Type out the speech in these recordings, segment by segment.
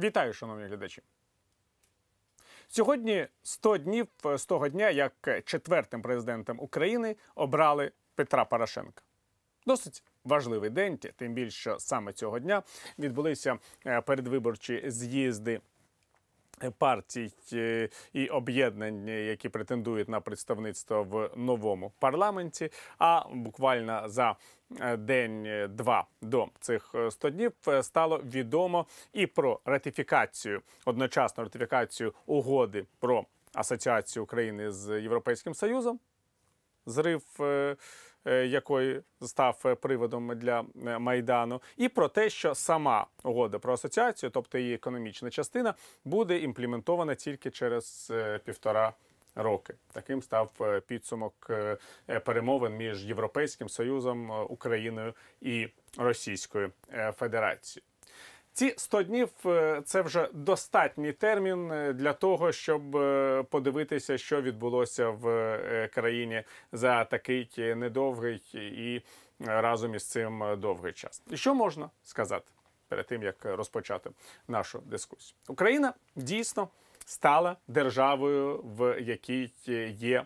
Вітаю, шановні глядачі. Сьогодні 100 днів з того дня, як четвертим президентом України обрали Петра Порошенка. Досить важливий день, тим більше саме цього дня відбулися е, передвиборчі з'їзди партій е, і об'єднань, які претендують на представництво в новому парламенті. А буквально за е, день-два до цих 100 днів е, стало відомо і про ратифікацію одночасну ратифікацію угоди про асоціацію України з Європейським Союзом. Зрив Е, якої став е, приводом для е, майдану, і про те, що сама угода про асоціацію, тобто її економічна частина, буде імплементована тільки через півтора. Роки таким став підсумок перемовин між Європейським Союзом, Україною і Російською Федерацією. Ці 100 днів е, це вже достатній термін е, для того, щоб е, подивитися, що відбулося в країні за такий недовгий і разом із цим довгий час. І що можна сказати перед тим, як розпочати нашу дискусію? Україна дійсно стала державою, в якій є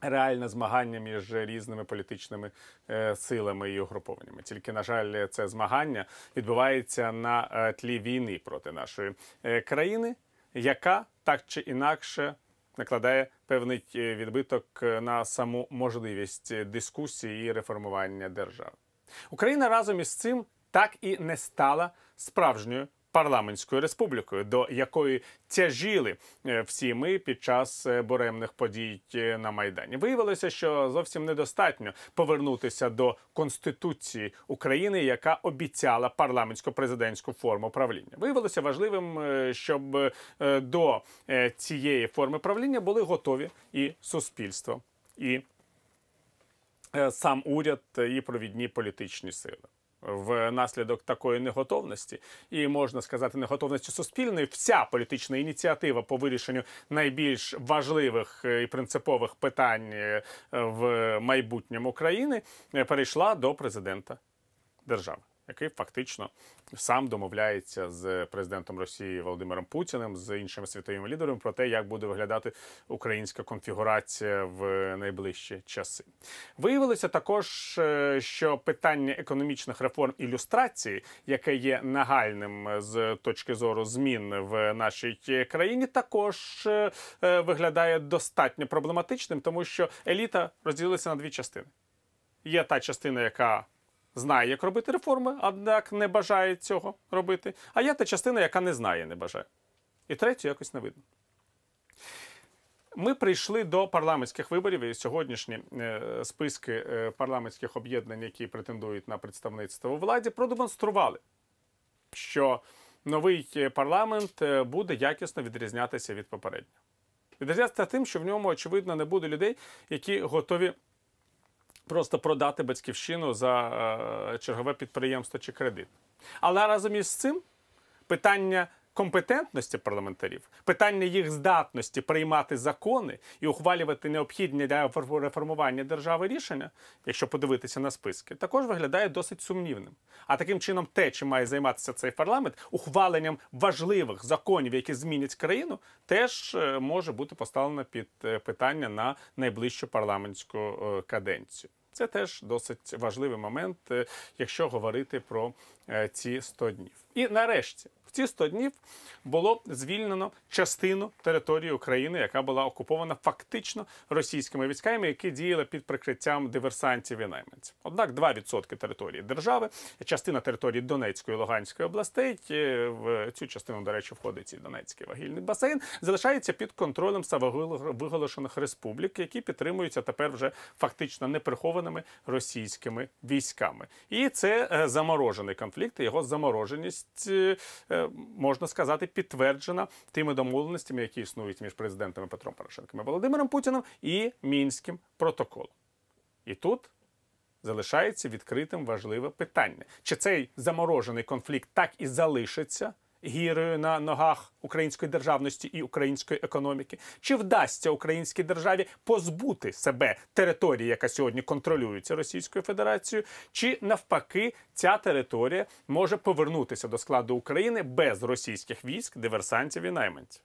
реальне змагання між різними політичними е, силами і угрупованнями. Тільки на жаль, це змагання відбувається на е, тлі війни проти нашої е, країни, яка так чи інакше накладає певний відбиток на саму можливість дискусії і реформування держави. Україна разом із цим так і не стала справжньою парламентською республікою, до якої тяжіли е, всі ми під час е, буремних подій е, на майдані. Виявилося, що зовсім недостатньо повернутися до конституції України, яка обіцяла парламентсько-президентську форму правління. Виявилося важливим, щоб до цієї форми правління були готові і суспільство, і сам уряд, і провідні політичні сили внаслідок такої неготовності, і можна сказати, неготовності суспільної, вся політична ініціатива по вирішенню найбільш важливих і принципових питань е, в майбутньому країни е, перейшла до президента держави який фактично сам домовляється з президентом Росії Володимиром Путіним з іншими світовими лідерами про те, як буде виглядати українська конфігурація в найближчі часи. Виявилося також, е, що питання економічних реформ ілюстрації, яке є нагальним з точки зору змін в нашій країні, також е, е, виглядає достатньо проблематичним, тому що еліта розділилася на дві частини. Є та частина, яка знає, як робити реформи, однак не бажає цього робити. А є та частина, яка не знає, не бажає. І третю якось не видно. Ми прийшли до парламентських виборів і сьогоднішні е, списки е, парламентських об'єднань, які претендують на представництво у владі, продемонстрували, що новий парламент е, буде якісно відрізнятися від попереднього. Відрізнятися тим, що в ньому, очевидно, не буде людей, які готові просто продати батьківщину за е, чергове підприємство чи кредит. Але разом із цим питання компетентності парламентарів, питання їх здатності приймати закони і ухвалювати необхідні для реформування держави рішення, якщо подивитися на списки, також виглядає досить сумнівним. А таким чином, те, чим має займатися цей парламент, ухваленням важливих законів, які змінять країну, теж е, може бути поставлено під е, питання на найближчу парламентську каденцію. Це теж досить важливий момент, е, якщо говорити про е, ці 100 днів. І нарешті в ці 100 днів було звільнено частину території України, яка була окупована фактично російськими військами, які діяли під прикриттям диверсантів і найманців. Однак 2% території держави, частина території Донецької і Луганської областей, в цю частину, до речі, входить і Донецький вагільний басейн, залишається під контролем самовиголошених республік, які підтримуються тепер вже фактично неприхованими російськими військами. І це е, заморожений конфлікт. Його замороженість е, можна сказати, підтверджена тими домовленостями, які існують між президентами Петром Порошенком і Володимиром Путіним і мінським протоколом. І тут залишається відкритим важливе питання: чи цей заморожений конфлікт так і залишиться? Гірою на ногах української державності і української економіки? Чи вдасться українській державі позбути себе території, яка сьогодні контролюється Російською Федерацією? Чи навпаки ця територія може повернутися до складу України без російських військ, диверсантів і найманців?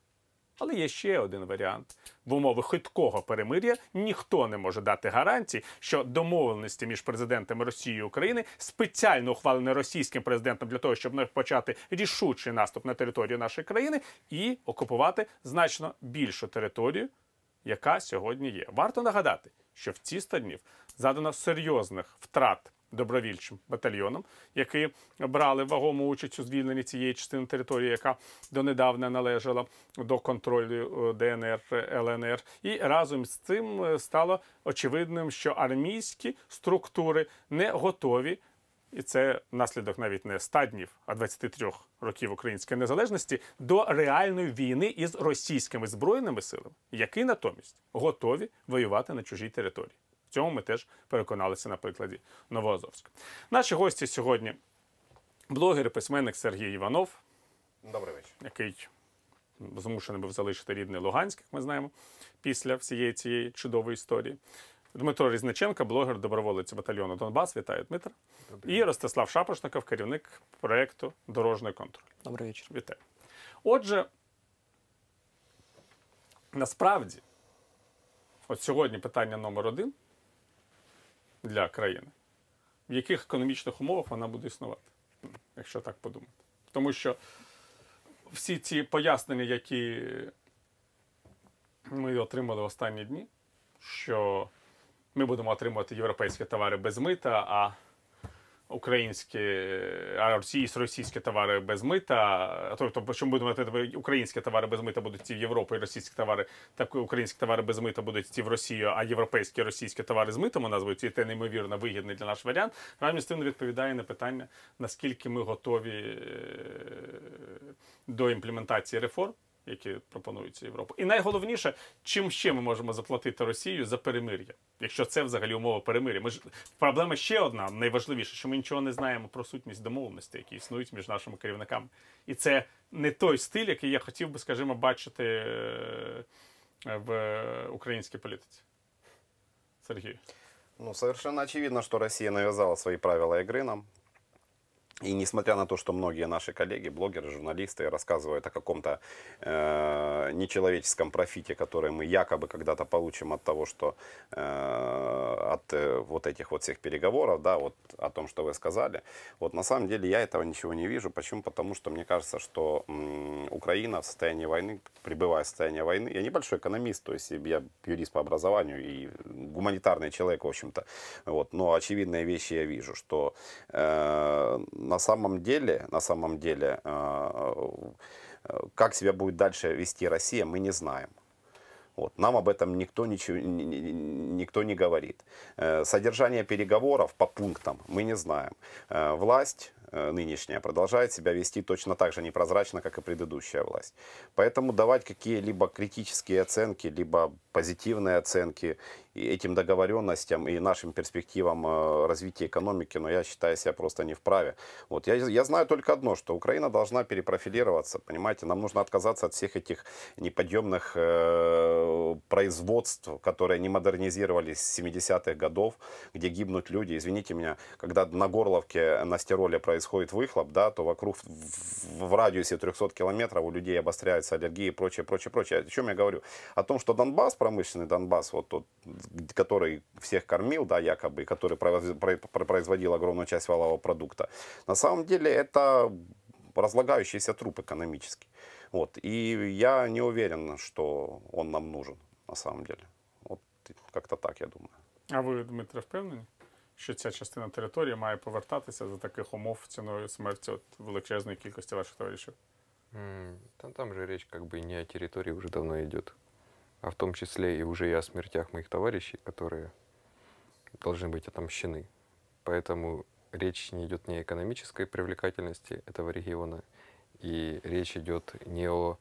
Але є ще один варіант: в умовах хиткого перемир'я ніхто не може дати гарантій, що домовленості між президентами Росії і України спеціально ухвалені російським президентом для того, щоб не почати рішучий наступ на територію нашої країни і окупувати значно більшу територію, яка сьогодні є. Варто нагадати, що в ці 100 днів задано серйозних втрат добровільчим батальйоном, які брали вагому участь у звільненні цієї частини території, яка донедавна належала до контролю е, ДНР ЛНР. І разом з цим е, стало очевидним, що армійські структури не готові. І це наслідок навіть не 100 днів, а 23 років української незалежності до реальної війни із російськими збройними силами, які натомість готові воювати на чужій території цьому ми теж переконалися на прикладі Новоазовська. Наші гості сьогодні блогер і письменник Сергій Іванов. Добрий вечір. Який змушений був залишити рідний Луганськ, як ми знаємо, після всієї цієї чудової історії. Дмитро Різниченко, блогер доброволець батальйону Донбас. Вітаю, Дмитро. І Ростислав Шапошников, керівник проєкту Дорожній контроль. Добрий вечір. Вітаю. Отже, насправді, от сьогодні питання номер один для країни, в яких економічних умовах вона буде існувати, якщо так подумати. Тому що всі ці пояснення, які ми отримали в останні дні, що ми будемо отримувати європейські товари без мита, а українські, а російські, товари без мита. Тобто, що ми будемо українські товари без мита будуть йти в Європу, і російські товари, так українські товари без мита будуть йти в Росію, а європейські російські товари з митом у нас будуть йти неймовірно вигідний для наш варіант. Разом з тим відповідає на питання, наскільки ми готові до імплементації реформ які пропонуються Європу. І найголовніше, чим ще ми можемо заплатити Росію за перемир'я, якщо це взагалі умова перемир'я. Ми ж проблема ще одна, найважливіша, що ми нічого не знаємо про сутність домовленостей, які існують між нашими керівниками. І це не той стиль, який я хотів би, скажімо, бачити е, в українській політиці. Сергій. Ну, совершенно очевидно, что Россия навязала свои правила игры нам. И несмотря на то, что многие наши коллеги, блогеры, журналисты рассказывают о каком-то э, нечеловеческом профите, который мы якобы когда-то получим от того, что э, от э, вот этих вот всех переговоров, да, вот о том, что вы сказали, вот на самом деле я этого ничего не вижу. Почему? Потому что мне кажется, что м, Украина в состоянии войны, пребывая в состоянии войны, я небольшой экономист, то есть я юрист по образованию и гуманитарный человек, в общем-то, вот, но очевидные вещи я вижу, что э, на самом деле, на самом деле, э, э, как себя будет дальше вести Россия, мы не знаем. Вот. Нам об этом никто, ничего, никто не говорит. Э, содержание переговоров по пунктам мы не знаем. Власть нынешняя продолжает себя вести точно так же непрозрачно, как и предыдущая власть. Поэтому давать какие-либо критические оценки, либо позитивные оценки этим договоренностям и нашим перспективам э, развития экономики, но я считаю себя просто не вправе. Вот. Я, я знаю только одно, что Украина должна перепрофилироваться, понимаете, нам нужно отказаться от всех этих неподъемных э, производств, которые не модернизировались с 70-х годов, где гибнут люди. Извините меня, когда на Горловке, на Стероле происходит выхлоп, да, то вокруг в, в радиусе 300 километров у людей обостряются аллергии и прочее, прочее, прочее. О чем я говорю? О том, что Донбасс, промышленный Донбасс, вот тот который всех кормил, да, якобы, который производил огромную часть валового продукта, на самом деле это разлагающийся труп экономический. Вот. И я не уверен, что он нам нужен на самом деле. От як-то так, я думаю. А ви, Дмитре, впевнені, що ця частина території має повертатися за таких умов ціною смерті от величезної кількості ваших товаришів? Mm, там, там же речь как бы не о территории уже давно идет. а в том числе и уже и о смертях моих товарищей, которые должны быть отомщены. Поэтому речь не идет не о экономической привлекательности этого региона, и речь идет не о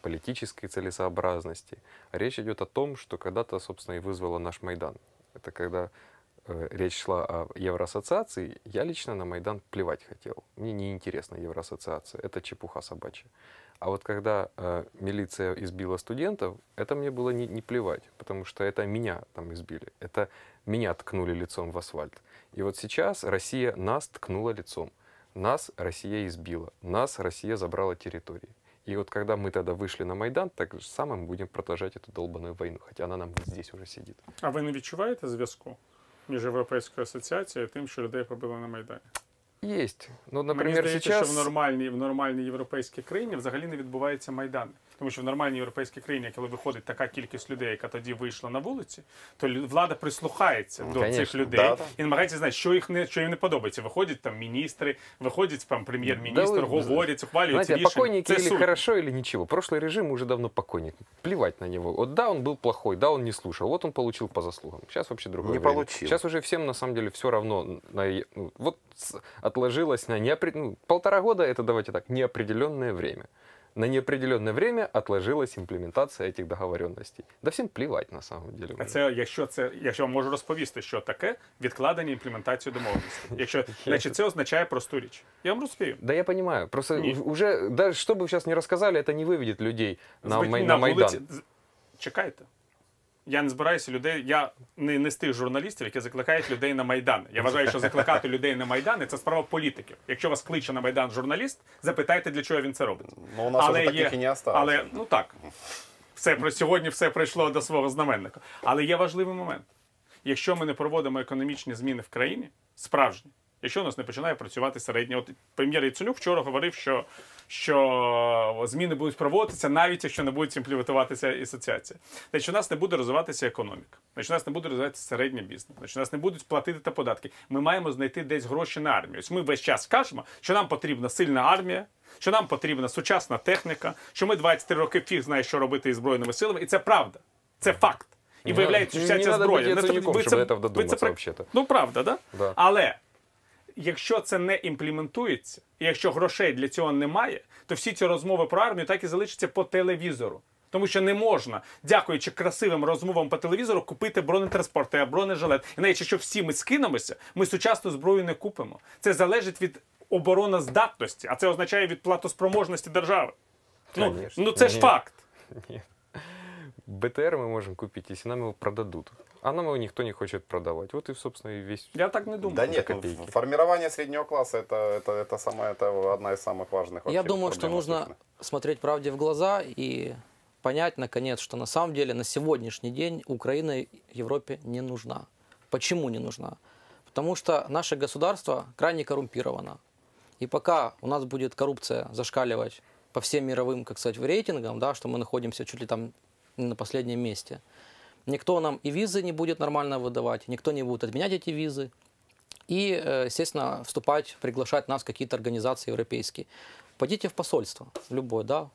политической целесообразности, а речь идет о том, что когда-то, собственно, и вызвало наш Майдан. Это когда речь шла о Евроассоциации, я лично на Майдан плевать хотел. Мне не интересна Евроассоциация, это чепуха собачья. А вот когда э, милиция избила студентов, это мне было не, не плевать, потому что это меня там избили, это меня ткнули лицом в асфальт. И вот сейчас Россия нас ткнула лицом, нас Россия избила, нас Россия забрала территории. И вот когда мы тогда вышли на Майдан, так же самое мы будем продолжать эту долбанную войну, хотя она нам здесь уже сидит. А ви не відчуваєте між Європейською асоціацією і тим, що людей побили на Майдані? Є. Ну, Мені например, здається, сейчас... що в нормальній, в нормальній європейській країні взагалі не відбувається майдани. Тому що в нормальній європейській країні, коли виходить така кількість людей, яка тоді вийшла на вулиці, то лю- влада прислухається до Конечно. цих людей Да, да. і намагається знати, що їх не що їм не подобається. Виходять там міністри, виходять там прем'єр-міністр, Да ви- говорять, ухвалюють Знаете, а рішення. покойники Це или суть. хорошо, или ничего. Прошлый режим уже давно покойник. Плевать на него. Вот да, он был плохой, да, он не слушал. Вот он получил по заслугам. Сейчас вообще другое Не время. получил. Сейчас уже всем на самом деле все равно. На, е- ну, вот с- отложилось на неопре- ну, полтора года, это давайте так, неопределенное время. На неопределенное время отложилась имплементация этих договоренностей. Да всем плевать на самом деле. А уже. це, якщо це, якщо можу розповісти, що таке відкладення імплементації домовленості. Якщо, значить, це означає просту річ. Я вам розповім. Да я понимаю. Просто Не. у- уже, даже что бы вы сейчас не рассказали, это не выведет людей на, Збить- май- на Майдан. з- Чекайте. Я не збираюся людей. Я не, не з тих журналістів, які закликають людей на Майдан. Я вважаю, що закликати людей на Майдан це справа політиків. Якщо вас кличе на Майдан журналіст, запитайте, для чого він це робить. Ну, у нас уже таких і не осталось. Але ну так, все про сьогодні все прийшло до свого знаменника. Але є важливий момент. Якщо ми не проводимо економічні зміни в країні, справжні, якщо у нас не починає працювати середня, от прем'єр Яценюк вчора говорив, що, що зміни будуть проводитися, навіть якщо не будуть імплементуватися асоціація. Значить, у нас не буде розвиватися економіка, значить, у нас не буде розвиватися середній бізнес, значить, у нас не будуть платити та податки. Ми маємо знайти десь гроші на армію. Ось ми весь час кажемо, що нам потрібна сильна армія. Що нам потрібна сучасна техніка, що ми 23 роки фіг знає, що робити із збройними силами, і це правда, це факт. І виявляється, надо- вся ця зброя. ви це- ви це- ви це Ну правда, да? Да. Але якщо це не імплементується, і якщо грошей для цього немає, то всі ці розмови про армію так і залишаться по телевізору. Тому що не можна, дякуючи красивим розмовам по телевізору, купити бронетранспорти, бронежилет. І навіть якщо всі ми скинемося, ми сучасну зброю не купимо. Це залежить від обороноздатності, а це означає від платоспроможності держави. Ну, Конечно. ну це ж Ні. факт. Нет. БТР мы можем купить, если нам его продадут. А нам его никто не хочет продавать. Вот и, собственно, и весь... Я так не думаю. Да нет, ну, копейки. формирование среднего класса это, это, это, самое, это одна из самых важных Я думаю, что нужно смотреть правде в глаза и понять, наконец, что на самом деле на сегодняшний день Украина Европе не нужна. Почему не нужна? Потому что наше государство крайне коррумпировано. И пока у нас будет коррупция зашкаливать по всем мировым, как сказать, рейтингам, да, что мы находимся чуть ли там на последнем месте, никто нам и визы не будет нормально выдавать, никто не будет отменять эти визы, и, э, естественно, вступать, приглашать нас какие-то организации европейские. Пойдите в посольство, в любое, да.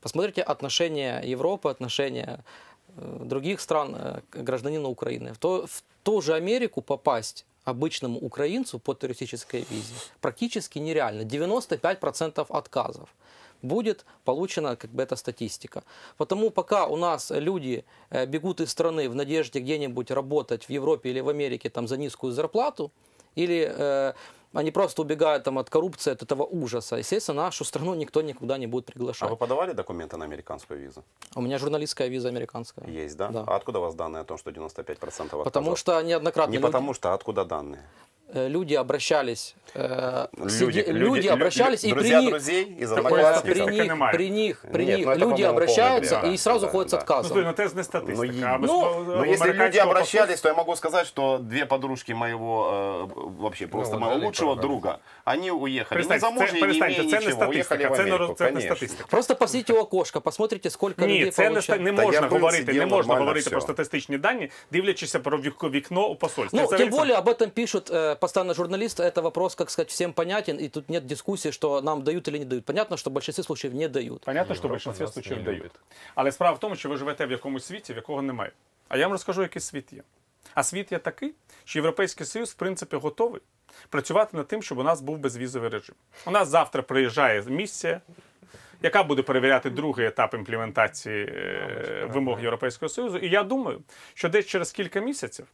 Посмотрите отношения Европы, отношения э, других стран э, к гражданину Украины. В, то, в ту же Америку попасть обычному украинцу по туристической визе практически нереально. 95% отказов будет получена как бы эта статистика. Потому пока у нас люди э, бегут из страны в надежде где-нибудь работать в Европе или в Америке там за низкую зарплату, или э, они просто убегают там от коррупции, от этого ужаса, естественно, нашу страну никто никуда не будет А приглашать. вы подавали документы на американскую визу? У меня журналистская виза американская. Есть, да? Да. А откуда у вас данные о том, что 95% отказов? Потому что неоднократно Не люди- потому что, а откуда данные? э, люди обращались, э, Люди, сиди- люди, люди лю- обращались, и друзья при них, друзей из э, одноклассников. при Таке них, немає. при них, при Нет, них ну это, люди по-моему, обращаются полный бред. и сразу Да, ходят с да. Ну, отказом. слухай, ну це ж не статистика. Ну, а без ну, по- Но если люди американського обращались, то я могу сказать, что две подружки моего, э, вообще просто вот моего далеко, лучшего да. друга, они уехали. Не Перестаньте, замужние, це, не перестаньте, имея це не ничего, уехали статистика, в це не, роз- Америку, це не конечно. статистика. Просто посмотрите в окошко, посмотрите, сколько Ні, людей це не, ста- получают. не Та я можна був, говорити, сидів, не можна нормально говорити все. про статистичні дані, дивлячись про вік- вікно у посольстві. Ну, Це тем Олександр. более об этом пишут э, постоянно журналисты. Это вопрос, как сказать, всем понятен, и тут нет дискуссии, что нам дают или не дают. Понятно, что в большинстве случаев не дают. Понятно, що в Європа більшості нас случаїв не дають. любить. Але справа в тому, що ви живете в якомусь світі, в якого немає. А я вам розкажу, який світ є. А світ є такий, що Європейський Союз, в принципі, готовий працювати над тим, щоб у нас був безвізовий режим. У нас завтра приїжджає місія, яка буде перевіряти другий етап імплементації е, вимог Європейського Союзу. І я думаю, що десь через кілька місяців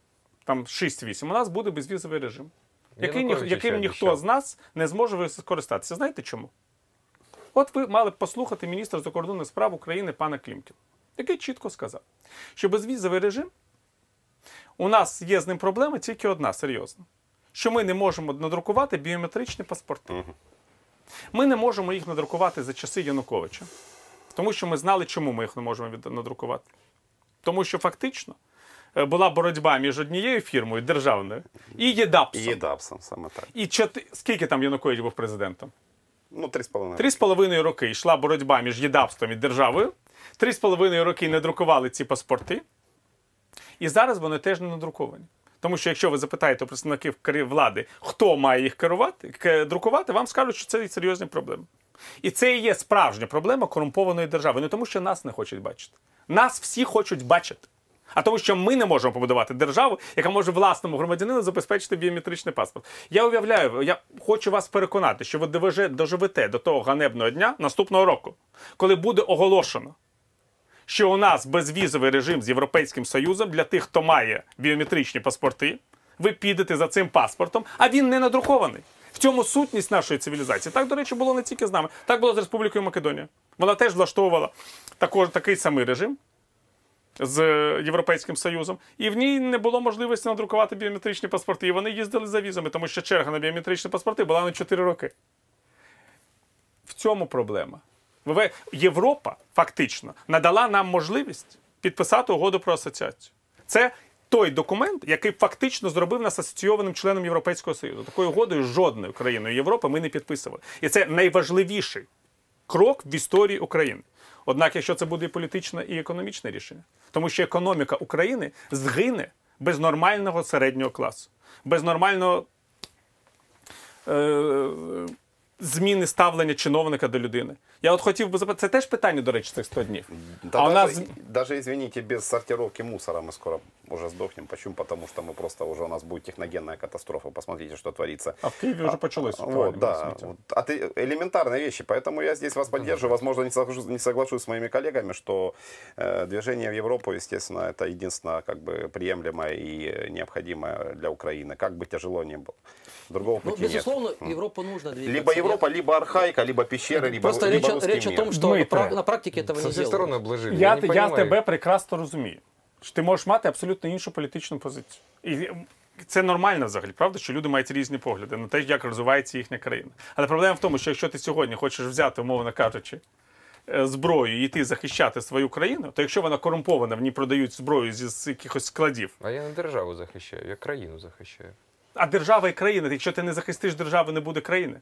там 6-8, у нас буде безвізовий режим, який, ні, яким ніхто з нас не зможе скористатися. Знаєте чому? От ви мали б послухати міністра закордонних справ України пана Клімкіна, який чітко сказав, що безвізовий режим у нас є з ним проблема тільки одна серйозна: що ми не можемо надрукувати біометричні паспорти. Ми не можемо їх надрукувати за часи Януковича, тому що ми знали, чому ми їх не можемо надрукувати. Тому що фактично була боротьба між однією фірмою державною і И ЄДАПСом. саме так. І чотири... скільки там Янукович був президентом? Ну, три с половиной. Три з половиною роки йшла боротьба між єдапством і державою. Три з половиною роки не друкували ці паспорти. І зараз вони теж не надруковані. Тому що якщо ви запитаєте представників влади, хто має їх керувати, друкувати, вам скажуть, що це серйозні проблеми. І це і є справжня проблема корумпованої держави. Не тому, що нас не хочуть бачити. Нас всі хочуть бачити. А тому, що ми не можемо побудувати державу, яка може власному громадянину забезпечити біометричний паспорт. Я уявляю, я хочу вас переконати, що ви доживете до того ганебного дня наступного року, коли буде оголошено, що у нас безвізовий режим з Європейським Союзом для тих, хто має біометричні паспорти. Ви підете за цим паспортом, а він не надрукований. В цьому сутність нашої цивілізації. Так, до речі, було не тільки з нами, так було з Республікою Македонія. Вона теж влаштовувала також, такий самий режим з Європейським Союзом, і в ній не було можливості надрукувати біометричні паспорти. І вони їздили за візами, тому що черга на біометричні паспорти була на 4 роки. В цьому проблема. Європа фактично надала нам можливість підписати угоду про асоціацію. Це той документ, який фактично зробив нас асоційованим членом Європейського Союзу. Такою угодою жодною країною Європи ми не підписували. І це найважливіший крок в історії України. Однак, якщо це буде і політичне і економічне рішення, тому що економіка України згине без нормального середнього класу, без нормального е, зміни ставлення чиновника до людини. Я от хотів би запитати, це теж питання, до речі, цих 100 днів. Да а у даже, нас даже, извините, без сортировки мусора мы скоро уже сдохнем. Почему? Потому что мы просто уже у нас будет техногенная катастрофа. Посмотрите, что творится. а в Києві вже почалось сортування Вот, да. сміття. Вот. А ты, элементарные вещи. Поэтому я здесь вас поддерживаю. Возможно, не соглашусь, не соглашусь с моими коллегами, что э, движение в Европу, естественно, это единственное как бы приемлемое и э, необходимое для Украины. Как бы тяжело ни было. Другого Ну, пути нет. безусловно, Европу нужно двигаться. Либо Я- Европа, либо архаика, либо пещеры, либо, Просто либо речь, русский речь о том, что на, Дмитре, на практике этого Со не делают. обложили. Я, не я тебе прекрасно розумію. Що ти можеш мати абсолютно іншу політичну позицію. І це нормально взагалі, правда, що люди мають різні погляди на те, як розвивається їхня країна. Але проблема в тому, що якщо ти сьогодні хочеш взяти, умовно кажучи, е, зброю і йти захищати свою країну, то якщо вона корумпована, в ній продають зброю з якихось складів. А я не державу захищаю, я країну захищаю. А держава і країна, якщо ти не захистиш державу, не буде країни.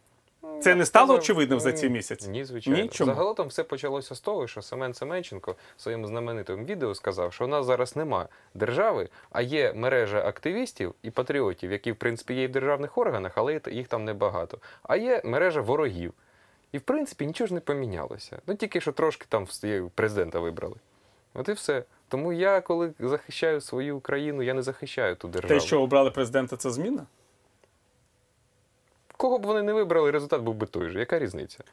Це не стало очевидним за ці місяці? Ні, звичайно. Загалом все почалося з того, що Семен Семенченко в своєму знаменитому відео сказав, що у нас зараз нема держави, а є мережа активістів і патріотів, які, в принципі, є і в державних органах, але їх там небагато. А є мережа ворогів. І в принципі нічого ж не помінялося. Ну тільки що трошки там президента вибрали. От і все. Тому я, коли захищаю свою країну, я не захищаю ту державу. Те, що обрали президента, це зміна? Кого б вони не вибрали, результат був би той же. Яка різниця?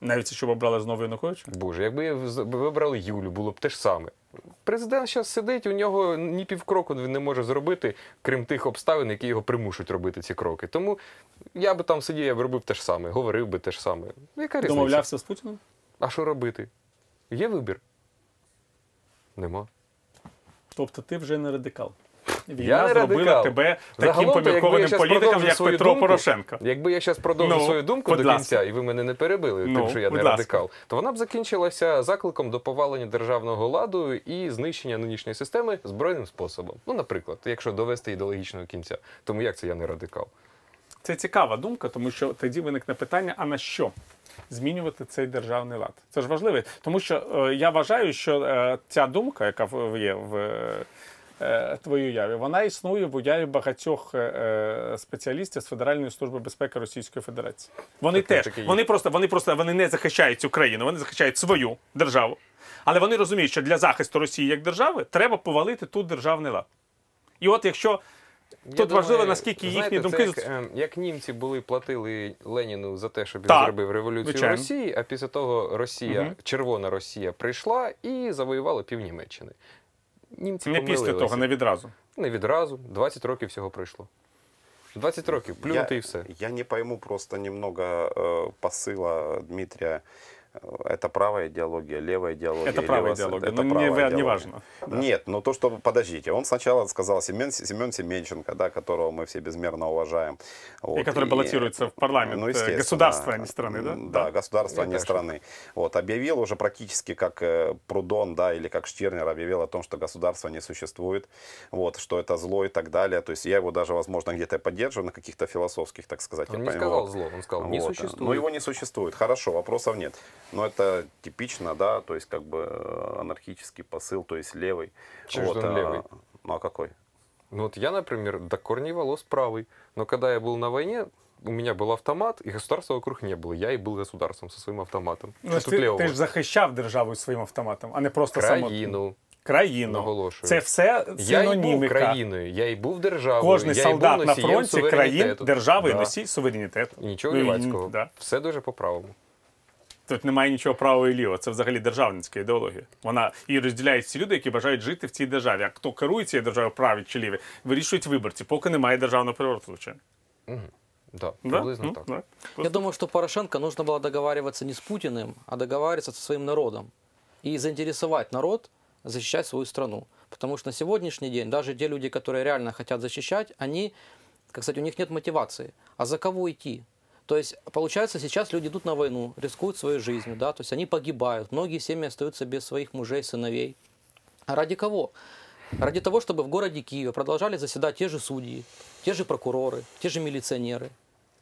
Навіть якщо б обрали знову Януковича? Боже, якби вибрали Юлю, було б те ж саме. Президент зараз сидить, у нього ні півкроку він не може зробити, крім тих обставин, які його примушують робити ці кроки. Тому я би там сидів, я б робив те ж саме, говорив би те ж саме. Яка різниця? Домовлявся з Путіним? А що робити? Є вибір? Нема. Тобто ти вже не радикал. Я Війна зробила радикал. тебе таким поміркованим політиком, як Петро думку, Порошенко. Якби я зараз продовжу Ну, свою думку до кінця, і ви мене не перебили, Ну, тим, що я не будь ласка. радикал, то вона б закінчилася закликом до повалення державного ладу і знищення нинішньої системи збройним способом. Ну, наприклад, якщо довести її до логічного кінця. Тому як це я не радикал? Це цікава думка, тому що тоді виникне питання: а на що змінювати цей державний лад? Це ж важливо, тому що е, я вважаю, що е, ця думка, яка є в е, твоїй уяві, вона існує в уяві багатьох е, е, спеціалістів з Федеральної служби безпеки Російської Федерації. Вони Так, так, теж вони просто вони просто вони не захищають цю країну, вони захищають свою державу. Але вони розуміють, що для захисту Росії як держави треба повалити тут державний лад. І от якщо Тут важливо, наскільки їхні знаєте, думки Це як, ем, як німці були платили Леніну за те, щоб він Так, зробив революцію звичайно. в Росії, а після того Росія, Мгм. Червона Росія прийшла і завоювала пів Німеччини. Німці Не після того, не відразу. Не відразу, 20 років всього пройшло. 20 років, плюнути і все. Я не пойму просто немного э, посила Дмитрия. Это правая идеология, левая идеология. Это правая вас- идеология, Это но не правая не идеология. важно, да. Нет, ну то, что, подождите, он сначала сказал Семен, Семен Семенченко, да, которого мы все безмерно уважаем. Вот, И который баллотируется в парламент естественно. государства, а не страны, да? М, Да, государства, а не страны. Вот, объявил уже практически как э, Прудон, да, или как Штернер объявил о том, что государство не существует, вот, что это зло и так далее. То есть я его даже, возможно, где-то поддерживаю на каких-то философских, так сказать. Он я не понимаю. сказал зло, он сказал, не Вот, существует. Но его не существует. Хорошо, вопросов нет. Но это типично, да, то есть как бы э, анархический посыл, то есть левый. Чё ж он а, левый? Ну а какой? Ну вот я, например, до корней волос правый. Но когда я был на войне, у меня был автомат, и государства вокруг не было. Я и был государством со своим автоматом. Ну, Что ж тут ти, левого? ти ж захищав державу своїм автоматом, а не просто самотньо. Країну. Країну. Наголошую. Це все Я і був синоніміка. країною, я і був державою, Кожний я солдат і був на носієм фронті країн, суверенітету. держави і Да. носій суверенітету. І Нічого Ну, і- лівацького. Да. Все дуже по-правому. Тут немає нічого правого і лівого. Це взагалі державницька ідеологія. Вона і розділяють всі люди, які бажають жити в цій державі. А хто керує цією державою, праві чи ліві, вирішують виборці, поки немає державного перевороту, звичайно. Да, Да? приблизно Ну, так. да. Я Просто- думаю, что Порошенко нужно было договариваться не с Путиным, а договариваться со своим народом. И заинтересовать народ защищать свою страну. Потому что на сегодняшний день даже те люди, которые реально хотят защищать, они, как сказать, у них нет мотивации. А за кого идти? То есть, получается, сейчас люди идут на войну, рискуют своей жизнью, да, то есть они погибают, многие семьи остаются без своих мужей, сыновей. А ради кого? Ради того, чтобы в городе Киеве продолжали заседать те же судьи, те же прокуроры, те же милиционеры,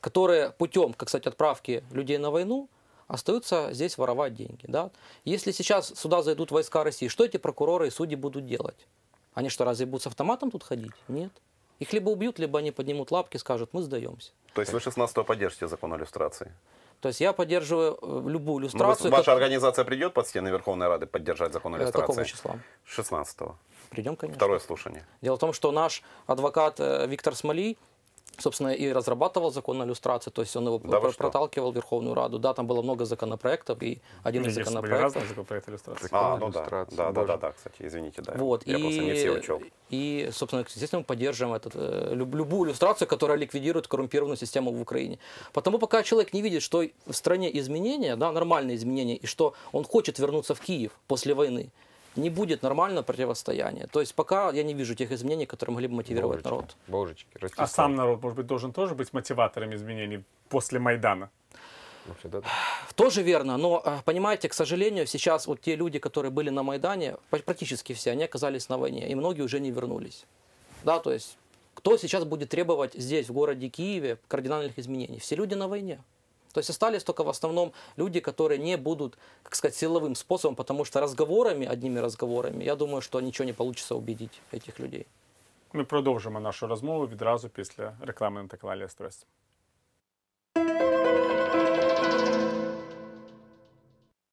которые путем, как кстати, отправки людей на войну остаются здесь воровать деньги. Да? Если сейчас сюда зайдут войска России, что эти прокуроры и судьи будут делать? Они что, разве будут с автоматом тут ходить? Нет. Их либо убьют, либо они поднимут лапки и скажут, мы сдаемся. То есть вы 16 поддержите закон о иллюстрации? То есть я поддерживаю э, любую Ну, иллюстрацию. ваша как- организация придет под стены Верховной Рады поддержать закон о э, иллюстрации? какого числа? 16 Придем, конечно. Второе слушание. Дело в том, что наш адвокат э, Виктор Смолий, собственно, и разрабатывал закон о иллюстрации, то есть он его Да проталкивал в Верховную Раду. Да, там было много законопроектов, и один из были законопроектов... разные законопроекты иллюстрации. А, ну да, иллюстрации, да, да, да, да, кстати, извините, да. Вот, Я и, просто не все учел. и, собственно, естественно, мы поддерживаем этот, э, люб- любую иллюстрацию, которая ликвидирует коррумпированную систему в Украине. Потому пока человек не видит, что в стране изменения, да, нормальные изменения, и что он хочет вернуться в Киев после войны, не будет нормального противостояния. То есть пока я не вижу тех изменений, которые могли бы мотивировать Божечки, народ. Божечки, А Ростислав. сам народ, может быть, должен тоже быть мотиватором изменений после Майдана. Вообще, да, да. Тоже верно, но, э, понимаете, к сожалению, сейчас вот те люди, которые были на Майдане, пр- практически все, они оказались на войне, и многие уже не вернулись. Да, то есть, кто сейчас будет требовать здесь, в городе Киеве, кардинальных изменений? Все люди на войне. То есть остались только в основном люди, которые не будут, как сказать, силовым способом, потому что разговорами, одними разговорами, я думаю, что ничего не получится убедить этих людей. Ми продовжимо нашу розмову відразу після реклами на телеканалі СТС.